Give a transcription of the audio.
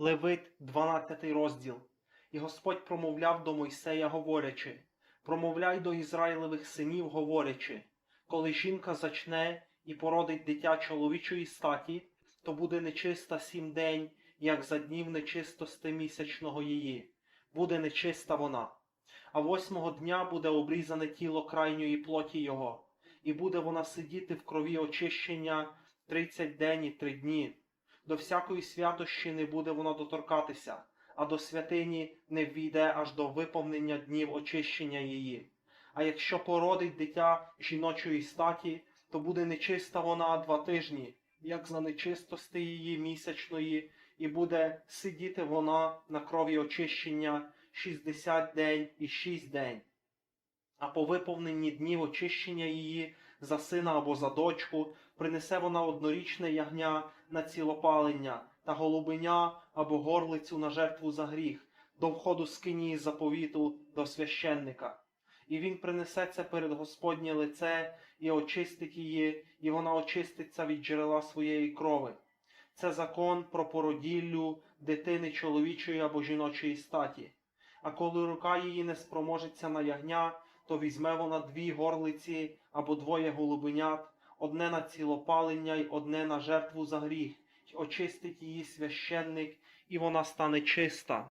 Левит, 12 розділ. І Господь промовляв до Мойсея, говорячи: Промовляй до Ізраїлевих синів, говорячи, коли жінка зачне і породить дитя чоловічої статі, то буде нечиста сім день, як за днів нечистости місячного її, буде нечиста вона. А восьмого дня буде обрізане тіло крайньої плоті його, і буде вона сидіти в крові очищення тридцять день і три дні. До всякої святощі не буде вона доторкатися, а до святині не ввійде аж до виповнення днів очищення її. А якщо породить дитя жіночої статі, то буде нечиста вона два тижні, як за нечистости її місячної, і буде сидіти вона на крові очищення шістдесят день і шість день. А по виповненні днів очищення її за сина або за дочку принесе вона однорічне ягня на цілопалення та голубеня або горлицю на жертву за гріх до входу скинії заповіту до священника. І він принесе це перед Господнє лице і очистить її, і вона очиститься від джерела своєї крови. Це закон про породіллю дитини чоловічої або жіночої статі. А коли рука її не спроможеться на ягня, то візьме вона дві горлиці або двоє голубенят, одне на цілопалення й одне на жертву за гріх, й очистить її священник, і вона стане чиста.